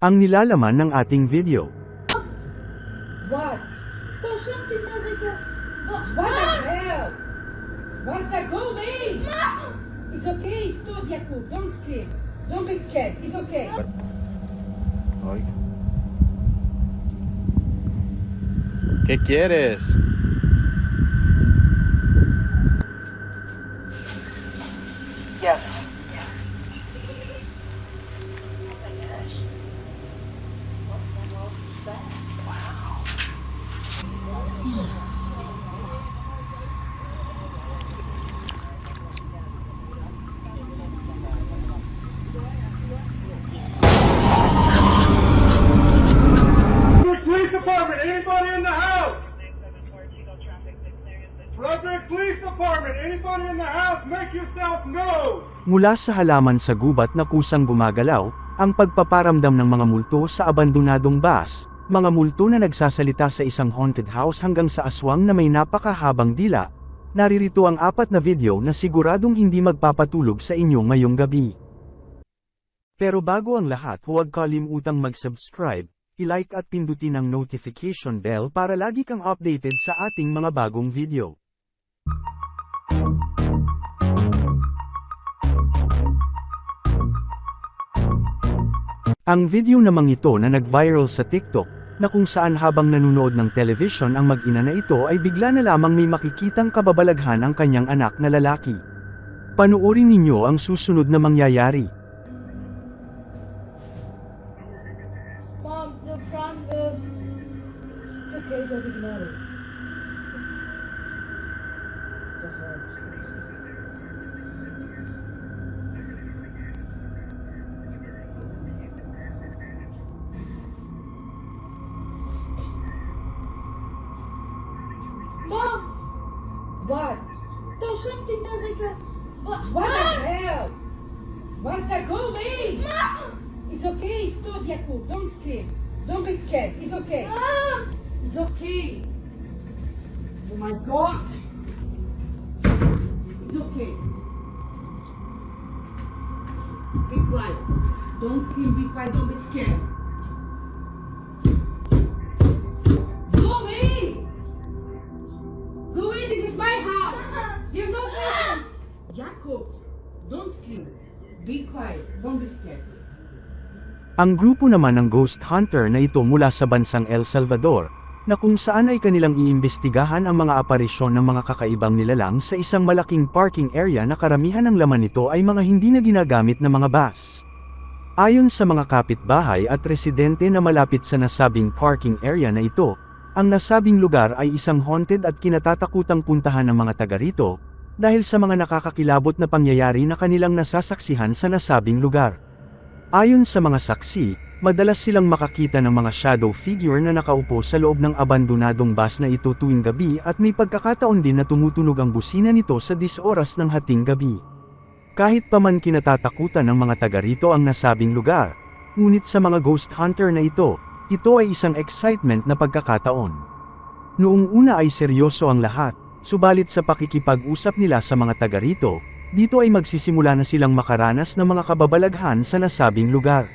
Ang nilalaman ng ating video. What? There's something that is a... What the hell? What's that going? It's okay, stop, Yakub. Don't scream. Don't be scared. It's okay. Ay. ¿Qué quieres? Yes. Mula sa halaman sa gubat na kusang gumagalaw, ang pagpaparamdam ng mga multo sa abandonadong bus, mga multo na nagsasalita sa isang haunted house hanggang sa aswang na may napakahabang dila, naririto ang apat na video na siguradong hindi magpapatulog sa inyo ngayong gabi. Pero bago ang lahat huwag kalimutang mag-subscribe, i-like at pindutin ang notification bell para lagi kang updated sa ating mga bagong video. Ang video namang ito na nag-viral sa TikTok, na kung saan habang nanunood ng television ang mag-ina na ito ay bigla na lamang may makikitang kababalaghan ang kanyang anak na lalaki. Panuorin ninyo ang susunod na mangyayari. Is. What the hell? What's that going? It's okay, stop, Yakub. Don't scream. Don't be scared. It's okay. Ah! It's okay. Oh my god. It's okay. Be quiet. Don't scream, be quiet, don't be scared. Be quiet, don't be scared. Ang grupo naman ng ghost hunter na ito mula sa bansang El Salvador, na kung saan ay kanilang iimbestigahan ang mga aparisyon ng mga kakaibang nilalang sa isang malaking parking area na karamihan ng laman nito ay mga hindi na ginagamit na mga bus. Ayon sa mga kapitbahay at residente na malapit sa nasabing parking area na ito, ang nasabing lugar ay isang haunted at kinatatakutang puntahan ng mga taga rito, dahil sa mga nakakakilabot na pangyayari na kanilang nasasaksihan sa nasabing lugar. Ayon sa mga saksi, madalas silang makakita ng mga shadow figure na nakaupo sa loob ng abandonadong bus na ito tuwing gabi at may pagkakataon din na tumutunog ang busina nito sa 10 oras ng hating gabi. Kahit pa man kinatatakutan ng mga taga rito ang nasabing lugar, ngunit sa mga ghost hunter na ito, ito ay isang excitement na pagkakataon. Noong una ay seryoso ang lahat, subalit sa pakikipag-usap nila sa mga taga rito, dito ay magsisimula na silang makaranas ng mga kababalaghan sa nasabing lugar.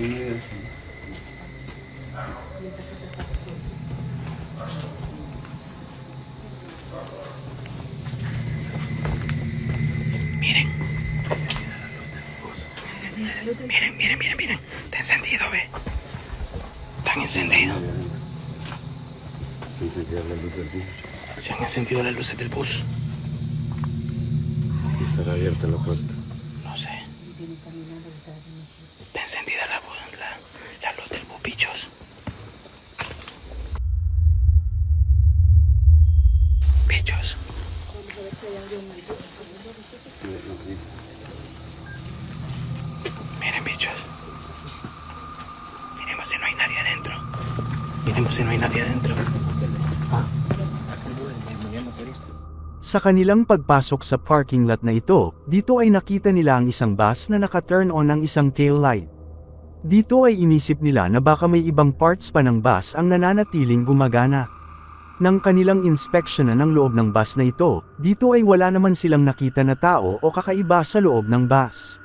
Miren, luces del bus. Y estará abierta la puerta. No sé. Está encendida la, la, la luz del bus, bichos. Bichos. Miren, bichos. Miremos si no hay nadie adentro. Miremos si no hay nadie adentro. Sa kanilang pagpasok sa parking lot na ito, dito ay nakita nila ang isang bus na naka-turn on ang isang tail light. Dito ay inisip nila na baka may ibang parts pa ng bus ang nananatiling gumagana. Nang kanilang inspeksyonan ng loob ng bus na ito, dito ay wala naman silang nakita na tao o kakaiba sa loob ng bus.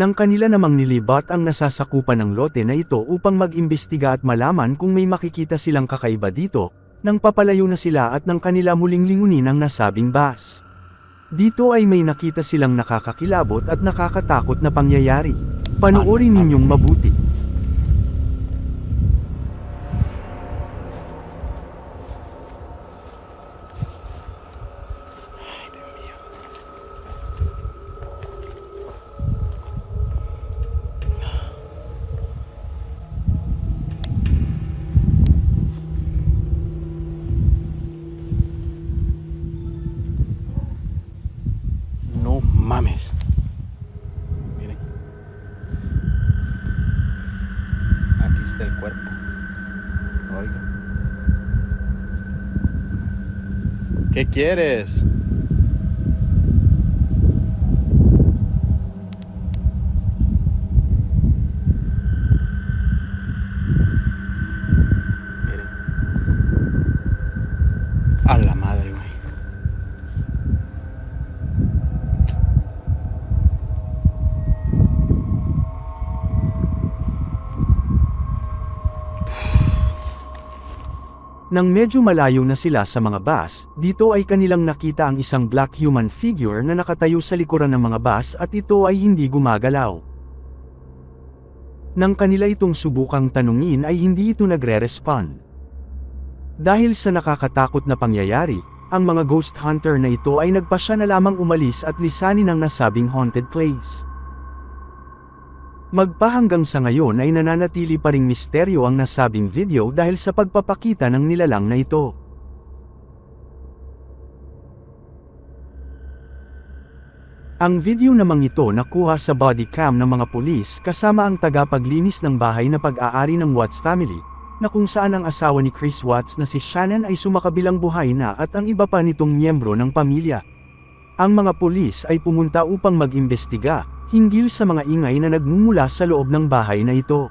Nang kanila namang nilibat ang nasasakupan ng lote na ito upang mag-imbestiga at malaman kung may makikita silang kakaiba dito, nang papalayo na sila at nang kanila muling lingunin ang nasabing bus. Dito ay may nakita silang nakakakilabot at nakakatakot na pangyayari. Panuorin ninyong mabuti. ¿Qué quieres? A la madre, Nang medyo malayo na sila sa mga bus, dito ay kanilang nakita ang isang black human figure na nakatayo sa likuran ng mga bus at ito ay hindi gumagalaw. Nang kanila itong subukang tanungin ay hindi ito nagre-respond. Dahil sa nakakatakot na pangyayari, ang mga ghost hunter na ito ay nagpasya na lamang umalis at lisanin ang nasabing haunted place. Magpahanggang sa ngayon ay nananatili pa ring misteryo ang nasabing video dahil sa pagpapakita ng nilalang na ito. Ang video namang ito nakuha sa body cam ng mga pulis kasama ang tagapaglinis ng bahay na pag-aari ng Watts family, na kung saan ang asawa ni Chris Watts na si Shannon ay sumakabilang buhay na at ang iba pa nitong miyembro ng pamilya. Ang mga pulis ay pumunta upang mag-imbestiga, hinggil sa mga ingay na nagmumula sa loob ng bahay na ito.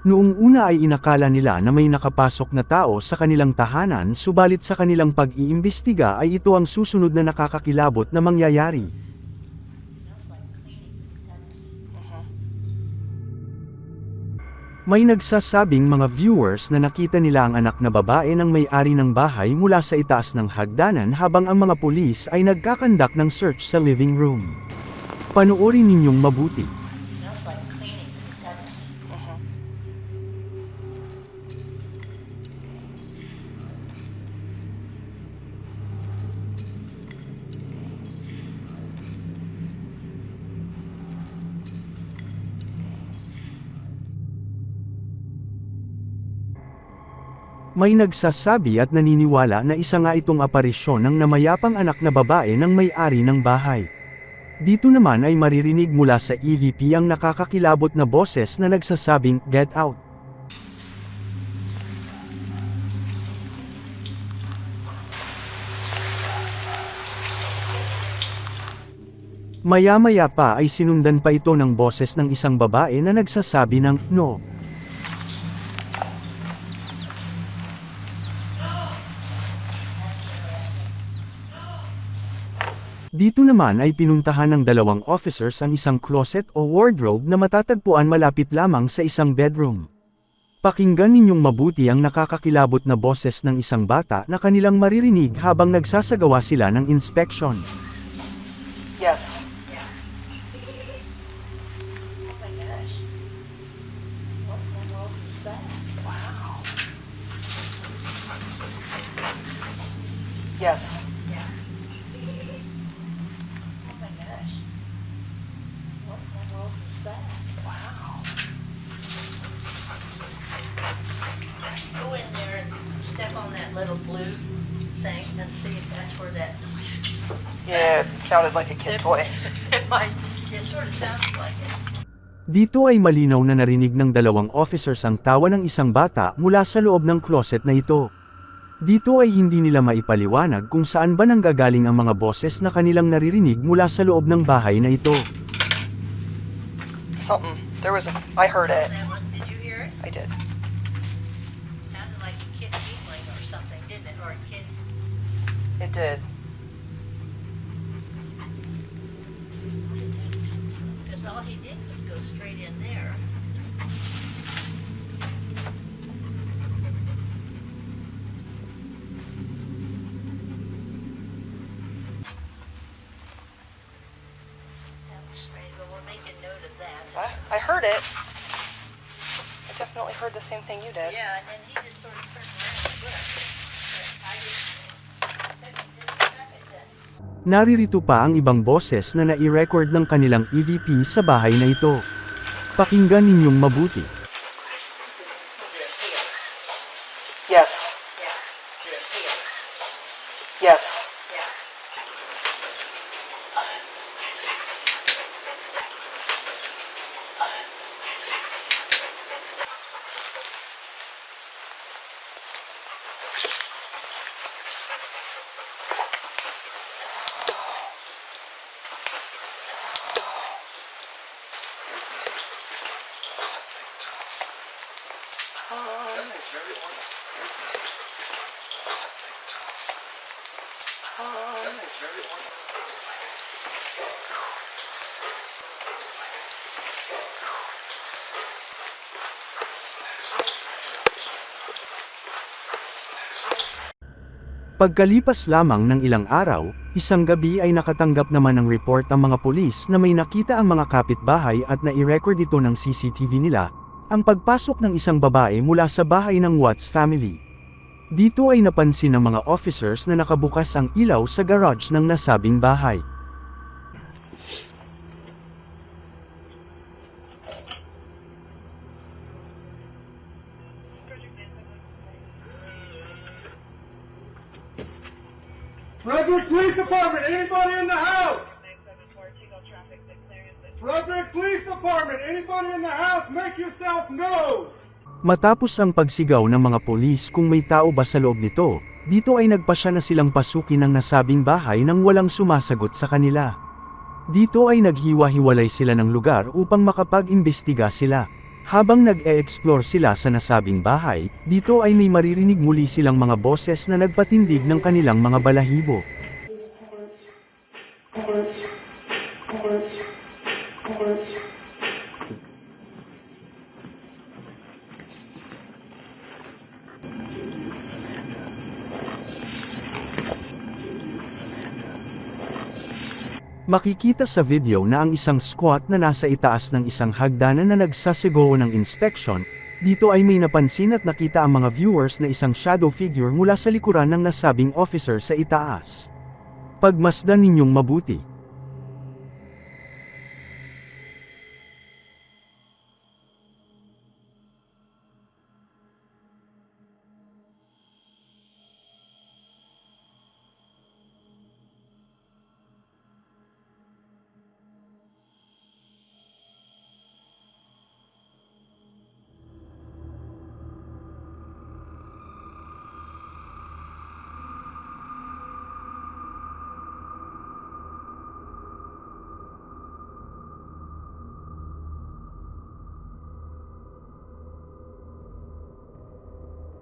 Noong una ay inakala nila na may nakapasok na tao sa kanilang tahanan subalit sa kanilang pag-iimbestiga ay ito ang susunod na nakakakilabot na mangyayari. May nagsasabing mga viewers na nakita nila ang anak na babae ng may-ari ng bahay mula sa itaas ng hagdanan habang ang mga pulis ay nagkakandak ng search sa living room. Panuorin ninyong mabuti. May nagsasabi at naniniwala na isa nga itong aparisyon ng namayapang anak na babae ng may-ari ng bahay. Dito naman ay maririnig mula sa EVP ang nakakakilabot na boses na nagsasabing, Get out! Maya-maya pa ay sinundan pa ito ng boses ng isang babae na nagsasabi ng, No. Dito naman ay pinuntahan ng dalawang officers ang isang closet o wardrobe na matatagpuan malapit lamang sa isang bedroom. Pakinggan ninyong mabuti ang nakakakilabot na boses ng isang bata na kanilang maririnig habang nagsasagawa sila ng inspection. Yes. Yes. Go in there and step on that little blue thing and see if that's where that noise came. Yeah, it sounded like a kid toy. It might, it sort of sounds like it. Dito ay malinaw na narinig ng dalawang officers ang tawa ng isang bata mula sa loob ng closet na ito. Dito ay hindi nila maipaliwanag kung saan ba nanggagaling ang mga boses na kanilang naririnig mula sa loob ng bahay na ito. Something. There was a. I heard it. I did. It did. Because all he did was go straight in there. That was strange, but we're making note of that. I, I heard it. I definitely heard the same thing you did. Yeah, and then he Naririto pa ang ibang boses na nai-record ng kanilang EVP sa bahay na ito. Pakinggan ninyong mabuti. Yes. Yes. Pagkalipas lamang ng ilang araw, isang gabi ay nakatanggap naman ng report ang mga pulis na may nakita ang mga kapitbahay at nai-record ito ng CCTV nila, ang pagpasok ng isang babae mula sa bahay ng Watts family. Dito ay napansin ng mga officers na nakabukas ang ilaw sa garage ng nasabing bahay. Frederick Police Department, anybody in the house? Frederick Police Department, anybody in the house, make yourself known. Matapos ang pagsigaw ng mga polis kung may tao ba sa loob nito, dito ay nagpasya na silang pasukin ang nasabing bahay nang walang sumasagot sa kanila. Dito ay naghiwa-hiwalay sila ng lugar upang makapag-imbestiga sila. Habang nag-e-explore sila sa nasabing bahay, dito ay may maririnig muli silang mga boses na nagpatindig ng kanilang mga balahibo. Makikita sa video na ang isang squat na nasa itaas ng isang hagdanan na nagsasigaw ng inspection, dito ay may napansin at nakita ang mga viewers na isang shadow figure mula sa likuran ng nasabing officer sa itaas. Pagmasdan ninyong mabuti.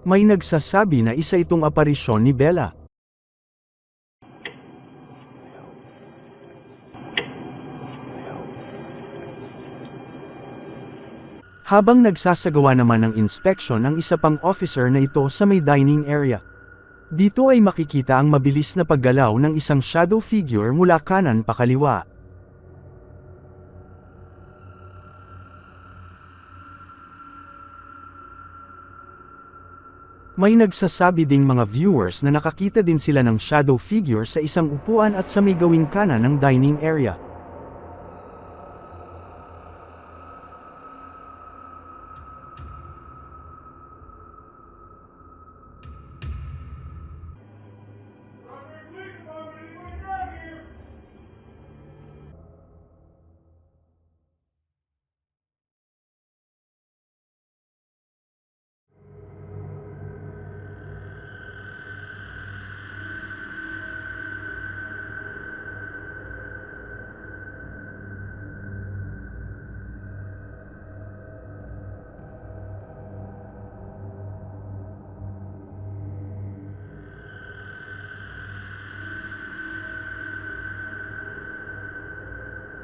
May nagsasabi na isa itong aparisyon ni Bella. Habang nagsasagawa naman ng inspection ang isa pang officer na ito sa may dining area. Dito ay makikita ang mabilis na paggalaw ng isang shadow figure mula kanan pa kaliwa. May nagsasabi ding mga viewers na nakakita din sila ng shadow figure sa isang upuan at sa may gawing kanan ng dining area.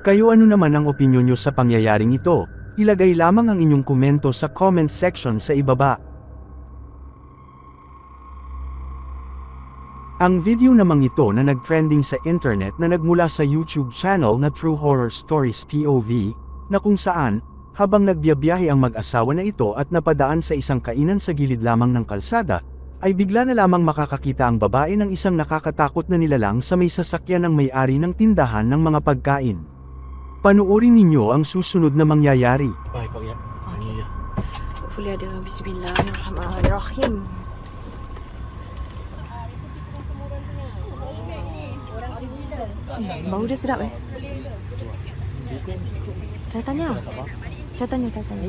Kayo ano naman ang opinyon nyo sa pangyayaring ito? Ilagay lamang ang inyong komento sa comment section sa ibaba. Ang video namang ito na nag-trending sa internet na nagmula sa YouTube channel na True Horror Stories POV, na kung saan, habang nagbiyabiyahe ang mag-asawa na ito at napadaan sa isang kainan sa gilid lamang ng kalsada, ay bigla na lamang makakakita ang babae ng isang nakakatakot na nilalang sa may sasakyan ng may-ari ng tindahan ng mga pagkain. Panuorin ninyo ang susunod na mangyayari. Baik, Pak ya. Okay. Hopefully ada Bismillahirrahmanirrahim. Hmm, Bau dia sedap eh. Saya tanya. Saya tanya, saya tanya.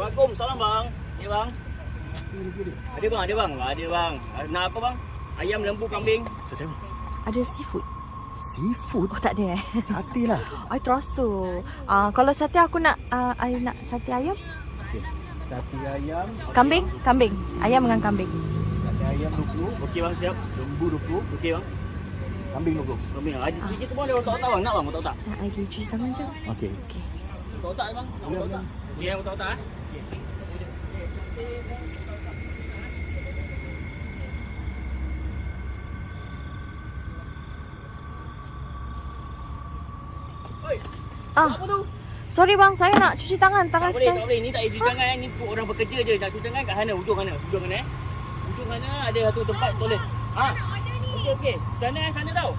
Waalaikum salam bang. Ya bang. Ada bang, ada bang. Ada bang. Nak apa bang? Ayam lembu kambing. Ada seafood. Seafood? Oh tak ada eh. Sate lah. I terasa. Ah kalau sate aku nak uh, I nak sate ayam. Sate ayam. Kambing, kambing. Ayam dengan kambing. Sate ayam 20. Okey bang siap. Lembu 20. Okey bang. Kambing 20. Kambing. Haji sikit tu bang dia otak-otak bang. Nak bang otak-otak? Saya lagi cuci tangan je. Okey. Okey. Otak-otak bang. Otak-otak. Okey yang otak-otak eh. Oi, Ah, apa tu? sorry bang, saya nak cuci tangan. Tangan Tak boleh, saya. tak boleh. Ni tak cuci tangan. Ni untuk orang bekerja je. Nak cuci tangan kat sana. Ujung mana? Ujung mana? eh? Ujung mana ada satu tempat toilet. Ha? Okey, okey. Sana, sana tau.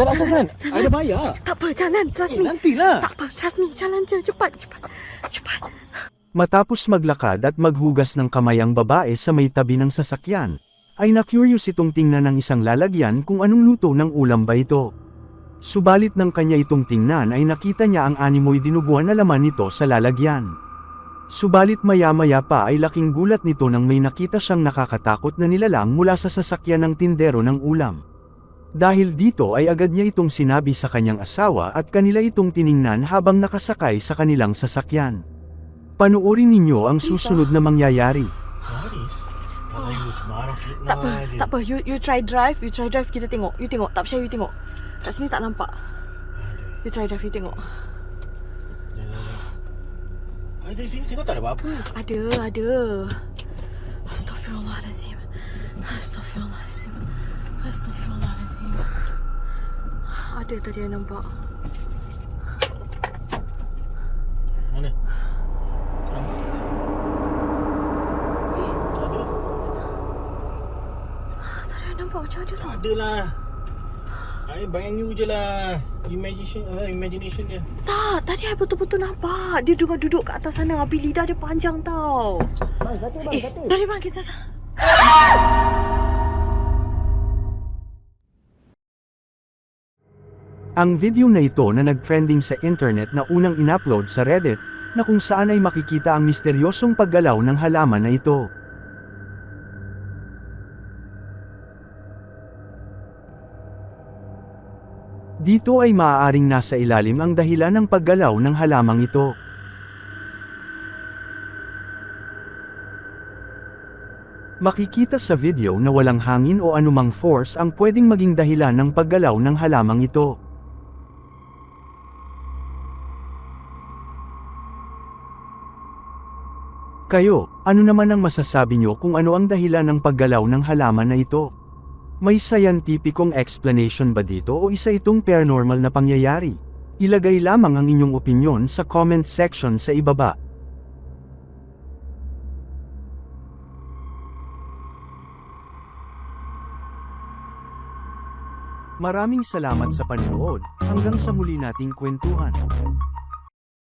Jalan, jalan. Ada bayar. Tak apa, jalan. Trust Eh, me. nantilah. Tak apa, trust me. Jalan je, cepat, cepat. Cepat. Matapos maglakad at maghugas ng kamay ang babae sa may tabi ng sasakyan, ay na-curious itong tingnan ng isang lalagyan kung anong luto ng ulam ba ito. Subalit ng kanya itong tingnan ay nakita niya ang animoy dinuguan na laman nito sa lalagyan. Subalit maya-maya pa ay laking gulat nito nang may nakita siyang nakakatakot na nilalang mula sa sasakyan ng tindero ng ulam. Dahil dito ay agad niya itong sinabi sa kanyang asawa at kanila itong tiningnan habang nakasakay sa kanilang sasakyan. Panuorin ninyo ang susunod na mangyayari. Apa, tak apa. You you try drive, you try drive kita tengok. You tengok, tak percaya you tengok. Kat sini tak nampak. You try drive, you tengok. Ada sini tengok tak ada apa-apa. Ada, ada. Astaghfirullahalazim. Astaghfirullahalazim. Astaghfirullahalazim. Ada tadi yang nampak. Mana? Tak nampak. Tak ada. Tadi yang nampak macam ada Tak ada lah. I bayang you je lah. Imagination, uh, imagination dia. Tak, tadi I betul-betul nampak. Dia duduk duduk kat atas sana. Habis lidah dia panjang tau. eh, dari bang kita tak. Ang video na ito na nag-trending sa internet na unang inupload sa Reddit, na kung saan ay makikita ang misteryosong paggalaw ng halaman na ito. Dito ay maaaring nasa ilalim ang dahilan ng paggalaw ng halamang ito. Makikita sa video na walang hangin o anumang force ang pwedeng maging dahilan ng paggalaw ng halamang ito. Kayo, ano naman ang masasabi nyo kung ano ang dahilan ng paggalaw ng halaman na ito? May scientificong explanation ba dito o isa itong paranormal na pangyayari? Ilagay lamang ang inyong opinyon sa comment section sa ibaba. Maraming salamat sa panonood. Hanggang sa muli nating kwentuhan.